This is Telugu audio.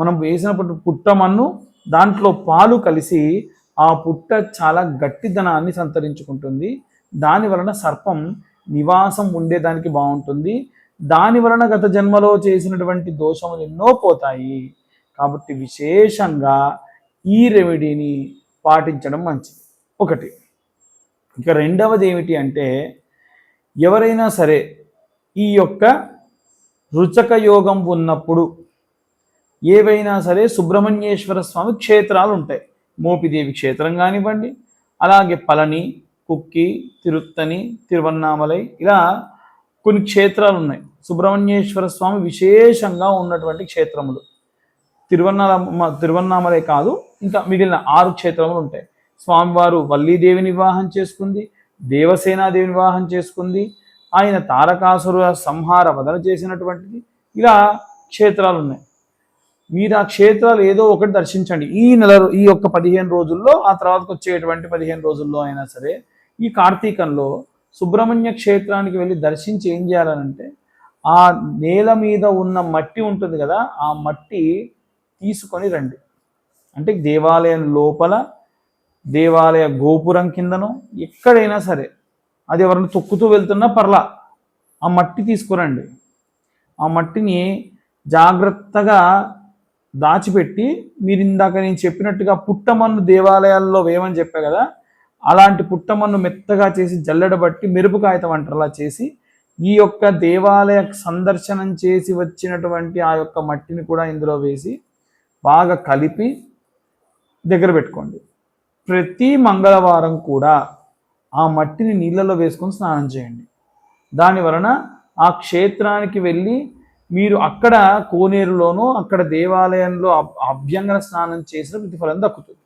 మనం వేసినప్పుడు పుట్టమన్ను దాంట్లో పాలు కలిసి ఆ పుట్ట చాలా గట్టిదనాన్ని సంతరించుకుంటుంది. దాని వలన సర్పం నివాసం ఉండేదానికి బాగుంటుంది. దాని వలన గత జన్మలో చేసినటువంటి దోషములు ఎన్నో పోతాయి. కాబట్టి విశేషంగా ఈ రెమెడీని పాటించడం మంచిది. ఒకటి. ఇక రెండవది ఏమిటి అంటే ఎవరైనా సరే ఈ యొక్క రుచక యోగం ఉన్నప్పుడు ఏవైనా సరే సుబ్రహ్మణ్యేశ్వర స్వామి క్షేత్రాలు ఉంటాయి మోపిదేవి క్షేత్రం కానివ్వండి అలాగే పళని కుక్కి తిరుత్తని తిరువన్నామలై ఇలా కొన్ని క్షేత్రాలు ఉన్నాయి సుబ్రహ్మణ్యేశ్వర స్వామి విశేషంగా ఉన్నటువంటి క్షేత్రములు. తిరువన్నామ తిరువన్నామలై కాదు ఇంకా మిగిలిన ఆరు క్షేత్రములు ఉంటాయి స్వామివారు వల్లీదేవిని వివాహం చేసుకుంది దేవసేనాదేవిని వివాహం చేసుకుంది ఆయన తారకాసుర సంహార వదన చేసినటువంటిది ఇలా క్షేత్రాలు ఉన్నాయి మీరు ఆ క్షేత్రాలు ఏదో ఒకటి దర్శించండి. ఈ నెల ఈ యొక్క పదిహేను రోజుల్లో ఆ తర్వాతకు వచ్చేటువంటి పదిహేను రోజుల్లో అయినా సరే ఈ కార్తీకంలో సుబ్రహ్మణ్య క్షేత్రానికి వెళ్ళి దర్శించి ఏం చేయాలనంటే ఆ నేల మీద ఉన్న మట్టి ఉంటుంది కదా ఆ మట్టి తీసుకొని రండి. అంటే దేవాలయం లోపల దేవాలయ గోపురం కిందనో ఎక్కడైనా సరే అది ఎవరైనా తొక్కుతూ వెళ్తున్నా పర్లా ఆ మట్టి తీసుకురండి. ఆ మట్టిని జాగ్రత్తగా దాచిపెట్టి మీరు ఇందాక నేను చెప్పినట్టుగా పుట్టమన్ను దేవాలయాల్లో వేయమని చెప్పా కదా అలాంటి పుట్టమన్ను మెత్తగా చేసి జల్లెడబట్టి మెరుపు కాగితం అంటారు చేసి ఈ యొక్క దేవాలయ సందర్శనం చేసి వచ్చినటువంటి ఆ యొక్క మట్టిని కూడా ఇందులో వేసి బాగా కలిపి దగ్గర పెట్టుకోండి. ప్రతి మంగళవారం కూడా ఆ మట్టిని నీళ్ళలో వేసుకొని స్నానం చేయండి. దాని వలన ఆ క్షేత్రానికి వెళ్ళి మీరు అక్కడ కోనేరులోనూ అక్కడ దేవాలయంలో అభ్యంగన స్నానం చేసిన ప్రతిఫలం దక్కుతుంది.